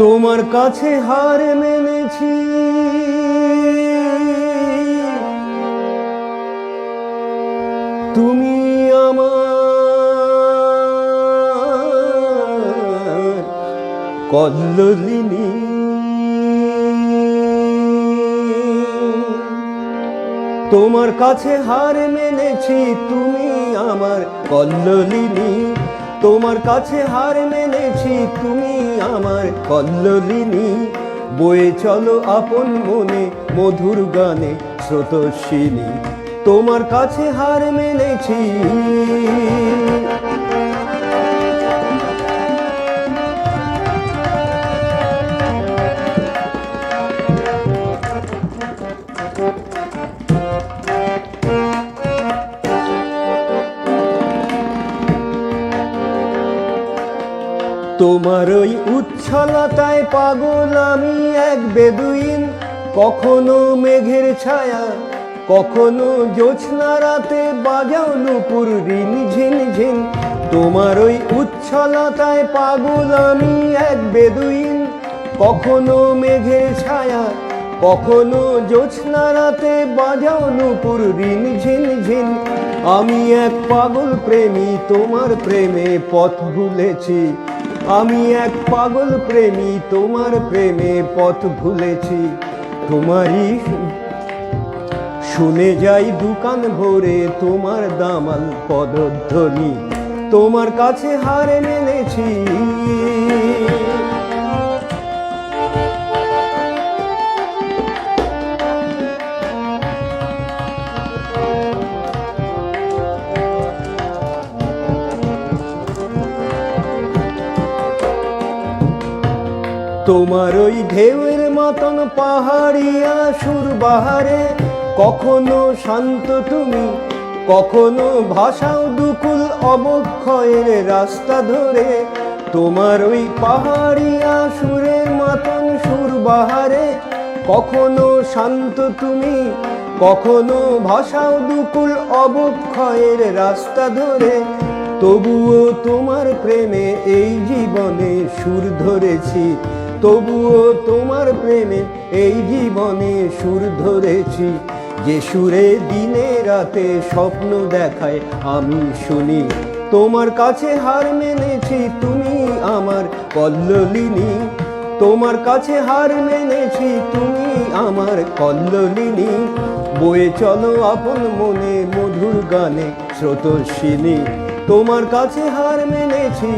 তোমার কাছে হার মেনেছি। তুমি আমার কল্লিনী। তোমার কাছে হার মেনেছি তুমি আমার কল্লিনী। তোমার কাছে হার মেনেছি তুমি আমার কল্লিনী বয়ে চলো আপন মনে মধুর গানে স্রোতস্বিনী। তোমার কাছে হার মেনেছি। তোমার ওই উচ্ছলতায় পাগল আমি এক বেদুইন। কখনো মেঘের ছায়া, কখনো জোছনা রাতে বাজাও নুপুর রিন ঝিন ঝিন। তোমার ওই উচ্ছলতায় পাগল আমি এক বেদুইন। কখনো মেঘের ছায়া, কখনো জোছনা রাতে বাজাও নুপুর রিন ঝিন ঝিন। আমি এক পাগল প্রেমী, তোমার প্রেমে পথ ভুলেছি। আমি এক পাগল প্রেমী, তোমার প্রেমে পথ ভুলেছি। তোমারই শুনে যাই দোকান ভরে, তোমার দামাল পদধ্বনি। তোমার কাছে হারে মেনেছি তোমার ওই ঢেউয়ের মতন পাহাড়িয়া সুর বাহারে, কখনো শান্ত তুমি, কখনো ভাষাও দুকুল অবক্ষয়ের রাস্তা ধরে, তোমার ওই পাহাড়িয়া সুরের মতন সুর বাহারে, কখনো শান্ত তুমি, কখনো ভাষাও দুকুল অবক্ষয়ের রাস্তা ধরে, তবুও তোমার প্রেমে এই জীবনে সুর ধরেছি। তবুও তোমার প্রেমে এই জীবনে সুর ধরেছি। যে সুরে দিনে রাতে স্বপ্ন দেখায়, আমি শুনি। তোমার কাছে হার মেনেছি, তুমি আমার কল্লিনী তোমার কাছে হার মেনেছি, তুমি আমার কল্লিনী বয়ে চলো আপন মনে মধুর গানে স্রোতস্বিনী তোমার কাছে হার মেনেছি।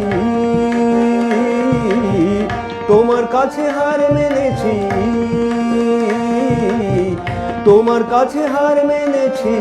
তোমার কাছে হার মেনেছি। তোমার কাছে হার মেনেছি।